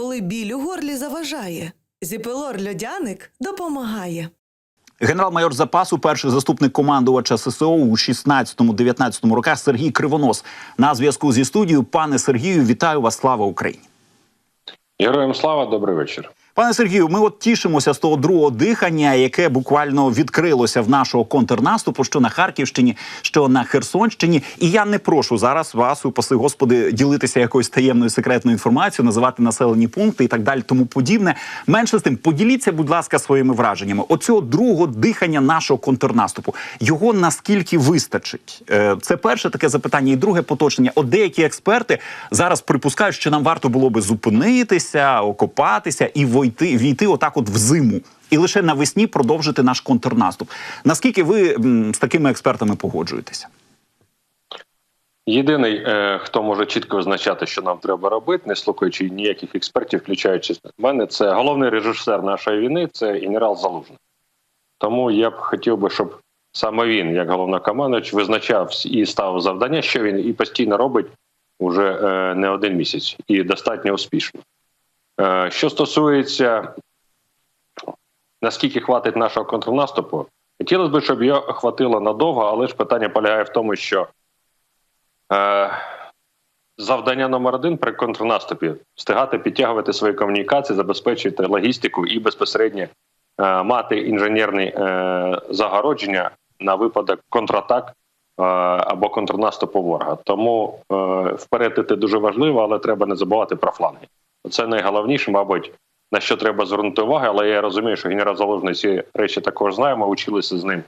коли біль у горлі заважає. Зіпелор льодяник допомагає. Генерал-майор запасу, перший заступник командувача ССО у 16-19 роках Сергій Кривонос на зв'язку зі студією. Пане Сергію, вітаю вас! Слава Україні! Героям слава, добрий вечір. Пане Сергію, ми от тішимося з того другого дихання, яке буквально відкрилося в нашого контрнаступу, що на Харківщині, що на Херсонщині. І я не прошу зараз вас, упаси господи, ділитися якоюсь таємною секретною інформацією, називати населені пункти і так далі, тому подібне. Менше з тим, поділіться, будь ласка, своїми враженнями. Оцього другого дихання нашого контрнаступу його наскільки вистачить? Е, Це перше таке запитання, і друге поточнення. От деякі експерти зараз припускають, що нам варто було би зупинитися, окопатися і войти війти отак, от в зиму, і лише навесні продовжити наш контрнаступ. Наскільки ви з такими експертами погоджуєтеся? Єдиний, е, хто може чітко визначати, що нам треба робити, не слухаючи ніяких експертів, включаючи мене, це головний режисер нашої війни, це генерал Залужний. Тому я б хотів би, щоб саме він, як головнокомандувач, визначав і ставив завдання, що він і постійно робить уже е, не один місяць, і достатньо успішно. Е, Що стосується наскільки хватить нашого контрнаступу, хотілося б, щоб його хватило надовго, але ж питання полягає в тому, що е, завдання номер один при контрнаступі встигати підтягувати свої комунікації, забезпечити логістику і безпосередньо е, мати інженерні загородження на випадок контратак або контрнаступу ворога. Тому е, вперед іти дуже важливо, але треба не забувати про фланги. Це найголовніше, мабуть, на що треба звернути увагу, але я розумію, що генерал Залужний ці речі також знає. Ми вчилися з ним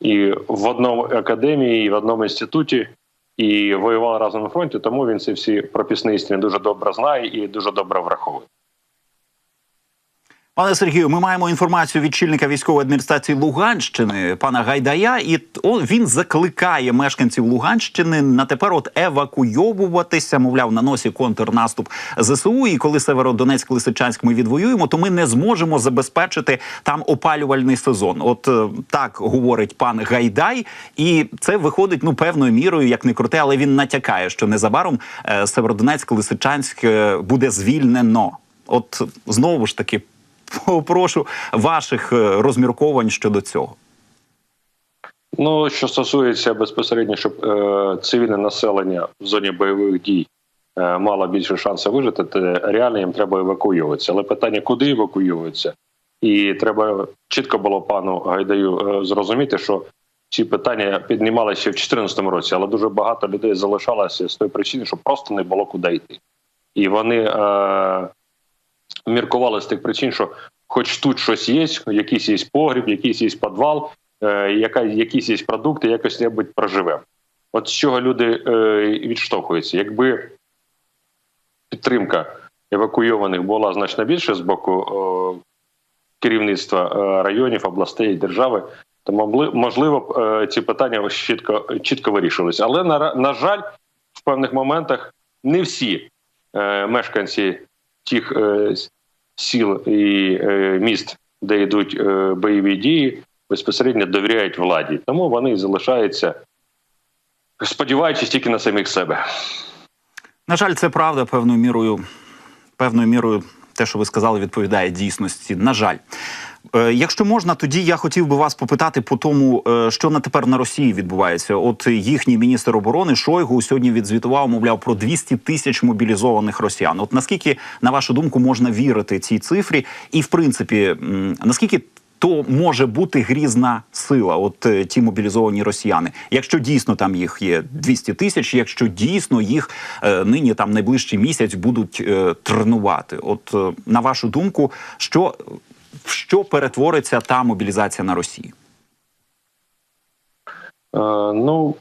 і в одному академії, і в одному інституті, і воювали разом на фронті. Тому він ці всі пропісні істини дуже добре знає і дуже добре враховує. Пане Сергію, ми маємо інформацію від чільника військової адміністрації Луганщини, пана Гайдая, і він закликає мешканців Луганщини на тепер от евакуйовуватися. Мовляв, на носі контрнаступ ЗСУ. І коли Северодонецьк, Лисичанськ ми відвоюємо, то ми не зможемо забезпечити там опалювальний сезон. От е, так говорить пан Гайдай, і це виходить ну певною мірою, як не круте, але він натякає, що незабаром е, Северодонецьк, Лисичанськ е, буде звільнено. От знову ж таки. Попрошу ваших е, розмірковань щодо цього. Ну що стосується безпосередньо, щоб е, цивільне населення в зоні бойових дій е, мало більше шансів вижити, то реально їм треба евакуюватися. Але питання, куди евакуюватися, і треба чітко було пану Гайдаю е, зрозуміти, що ці питання піднімалися в 2014 році, але дуже багато людей залишалося з тої причини, що просто не було куди йти, і вони е, міркували з тих причин, що хоч тут щось є, якийсь є погріб, якийсь є підвал, е, яка, якісь є продукти, якось небудь проживемо. От з чого люди е, відштовхуються. Якби підтримка евакуйованих була значно більше з боку керівництва е, районів, областей держави, то можливо б ці питання чітко, чітко вирішилися. Але на, на жаль, в певних моментах не всі е, мешканці тих е, сіл і е, міст, де йдуть е, бойові дії, безпосередньо довіряють владі. Тому вони залишаються, сподіваючись тільки на самих себе. На жаль, це правда певною мірою. Певною мірою, те, що ви сказали, відповідає дійсності. На жаль. Е, Якщо можна, тоді я хотів би вас попитати по тому, е, що на тепер на Росії відбувається. От їхній міністр оборони Шойгу сьогодні відзвітував, мовляв, про 200 тисяч мобілізованих росіян. От наскільки, на вашу думку, можна вірити цій цифрі? І в принципі, наскільки то може бути грізна сила, от е, ті мобілізовані росіяни, якщо дійсно там їх є 200 тисяч, якщо дійсно їх е, нині там найближчий місяць будуть е, тренувати. От е, на вашу думку, що в що перетвориться та мобілізація на Росії? Е, ну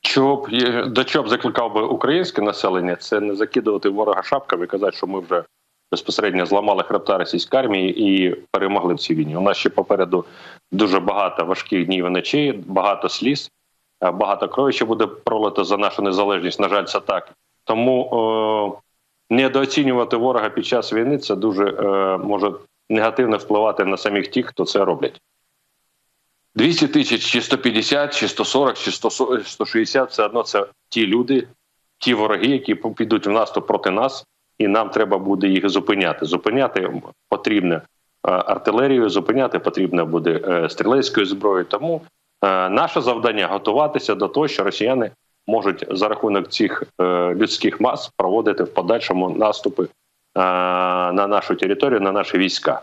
чого б до чого б закликав би українське населення, це не закидувати ворога шапками і казати, що ми вже безпосередньо зламали хребта російської армії і перемогли в цій війні. У нас ще попереду дуже багато важких днів і ночей, багато сліз, е, багато крові ще буде пролито за нашу незалежність. На жаль, це так. Тому е, недооцінювати ворога під час війни це дуже е, може негативно впливати на самих тих, хто це роблять. 200 тисяч, чи 150, чи 140, чи 160 – все одно це ті люди, ті вороги, які підуть в наступ проти нас, і нам треба буде їх зупиняти. Зупиняти потрібно е, артилерією, зупиняти потрібно буде е, стрілецькою зброєю. Тому е, наше завдання готуватися до того, що росіяни можуть за рахунок цих людських мас проводити в подальшому наступи на нашу територію, на наші війська.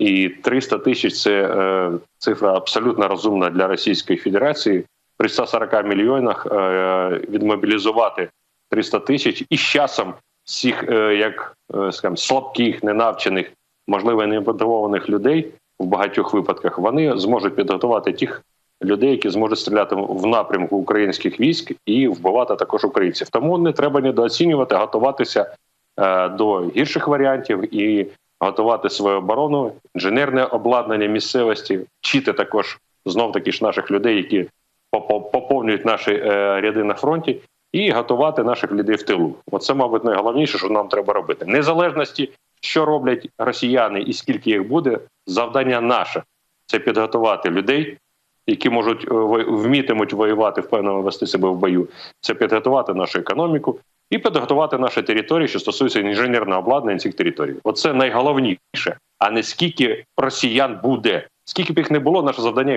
І 300 тисяч це е, цифра абсолютно розумна для Російської Федерації. При 140 мільйонах е, відмобілізувати 300 тисяч і з часом всіх, е, як е, скажімо, слабких, ненавчених, можливо, немотивованих людей в багатьох випадках вони зможуть підготувати тих людей, які зможуть стріляти в напрямку українських військ і вбивати також українців. Тому не треба недооцінювати, готуватися е, до гірших варіантів і готувати свою оборону, інженерне обладнання місцевості, вчити також знов таки ж наших людей, які попо- поповнюють наші ряди на фронті, і готувати наших людей в тилу. Оце, мабуть, найголовніше, що нам треба робити. Незалежності, що роблять росіяни і скільки їх буде, завдання наше це підготувати людей. Які можуть е, вмітимуть воювати впевнено вести себе в бою, це підготувати нашу економіку і підготувати наші території, що стосується інженерного обладнання цих територій. Оце найголовніше, а не скільки росіян буде. Скільки б їх не було, наше завдання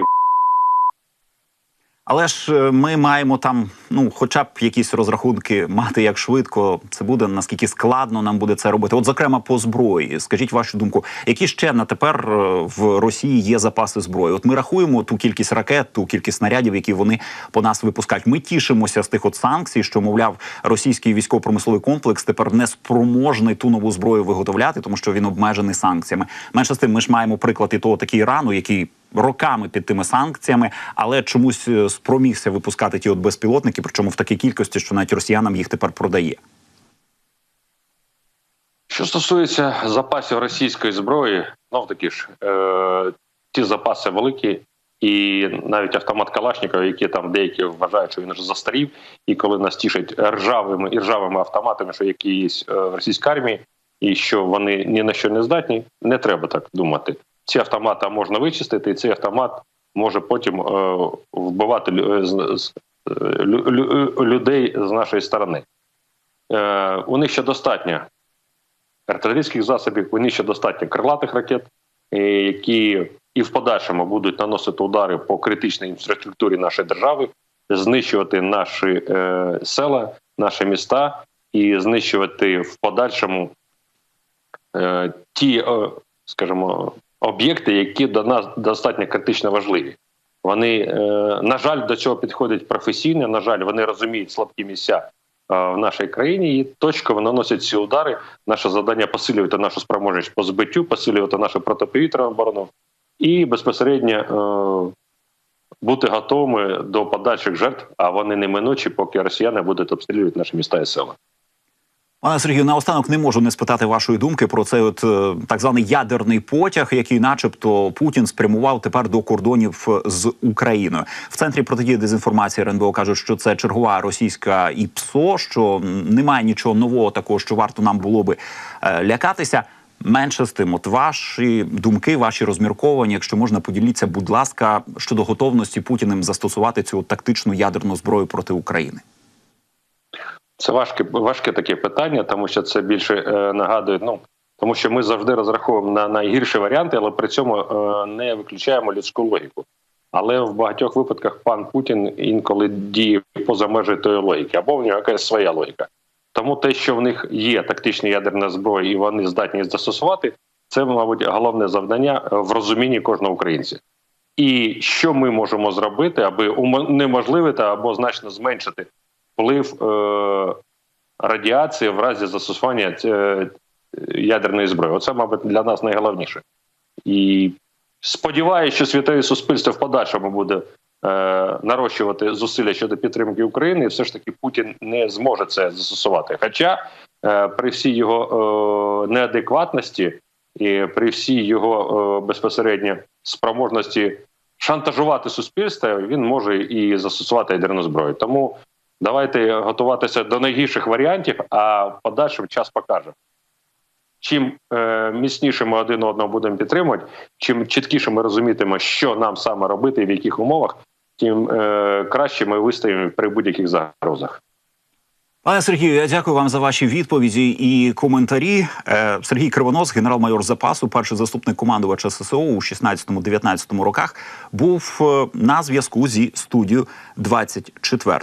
Але ж е, ми маємо там, ну, хоча б якісь розрахунки мати, як швидко це буде, наскільки складно нам буде це робити. От, зокрема, по зброї, скажіть вашу думку, які ще на тепер е, в Росії є запаси зброї? От ми рахуємо ту кількість ракет, ту кількість снарядів, які вони по нас випускають. Ми тішимося з тих от санкцій, що мовляв, російський військово-промисловий комплекс тепер не спроможний ту нову зброю виготовляти, тому що він обмежений санкціями. Менше з тим, ми ж маємо приклад і того таки Ірану, який роками під тими санкціями, але чомусь е, спромігся випускати ті от безпілотники, причому в такій кількості, що навіть росіянам їх тепер продає. Що стосується запасів російської зброї, знов таки ж е, ті запаси великі, і навіть автомат Калашникова, які там деякі вважають, що він вже застарів, і коли нас тішать ржавими і ржавими автоматами, що які є е, в російській армії, і що вони ні на що не здатні, не треба так думати. Ці автомати можна вичистити, і цей автомат може потім е, вбивати е, з- е, лю- лю- людей з нашої сторони. Е, у них ще достатньо артилерійських засобів, у них ще достатньо крилатих ракет, е, які і в подальшому будуть наносити удари по критичній інфраструктурі нашої держави, знищувати наші е, села, наші міста і знищувати в подальшому е, ті, е, скажімо, об'єкти, які до нас достатньо критично важливі. Вони, е, на жаль, до цього підходять професійно. На жаль, вони розуміють слабкі місця е, в нашій країні і точково наносять ці удари. Наше завдання посилювати нашу спроможність по збиттю, посилювати нашу протиповітряну оборону і безпосередньо е, бути готовими до подальших жертв, а вони неминучі, поки росіяни будуть обстрілювати наші міста і села. Пане Сергію, наостанок не можу не спитати вашої думки про цей от е, так званий ядерний потяг, який, начебто, Путін спрямував тепер до кордонів з Україною. В центрі протидії дезінформації РНБО кажуть, що це чергова російська ІПСО, що немає нічого нового такого, що варто нам було би е, лякатися. Менше з тим, от ваші думки, ваші розмірковання, якщо можна, поділіться, будь ласка, щодо готовності Путіним застосувати цю тактичну ядерну зброю проти України. Це важке, важке таке питання, тому що це більше е, нагадує. Ну тому що ми завжди розраховуємо на найгірші варіанти, але при цьому е, не виключаємо людську логіку. Але в багатьох випадках пан Путін інколи діє поза межі тої логіки, або в нього якась своя логіка. Тому те, що в них є тактична ядерна зброя, і вони здатні застосувати, це, мабуть, головне завдання в розумінні кожного українця. І що ми можемо зробити, аби унеможливити або значно зменшити вплив е, радіації в разі застосування е, ядерної зброї. Оце, мабуть, для нас найголовніше. І сподіваюся, що світове суспільство в подальшому буде е, нарощувати зусилля щодо підтримки України, і все ж таки Путін не зможе це застосувати. Хоча при всій його неадекватності і при всій його безпосередньо спроможності шантажувати суспільство, він може і застосувати ядерну зброю. Тому давайте готуватися до найгірших варіантів, а в подальшому час покаже. Чим е, міцніше ми один одного будемо підтримувати, чим чіткіше ми розумітимо, що нам саме робити і в яких умовах, тим е, краще ми вистоїмо при будь-яких загрозах. Пане Сергію, я дякую вам за ваші відповіді і коментарі. Е, Сергій Кривонос, генерал-майор запасу, перший заступник командувача ССО у 16-19 роках, був е, на зв'язку зі студією 24.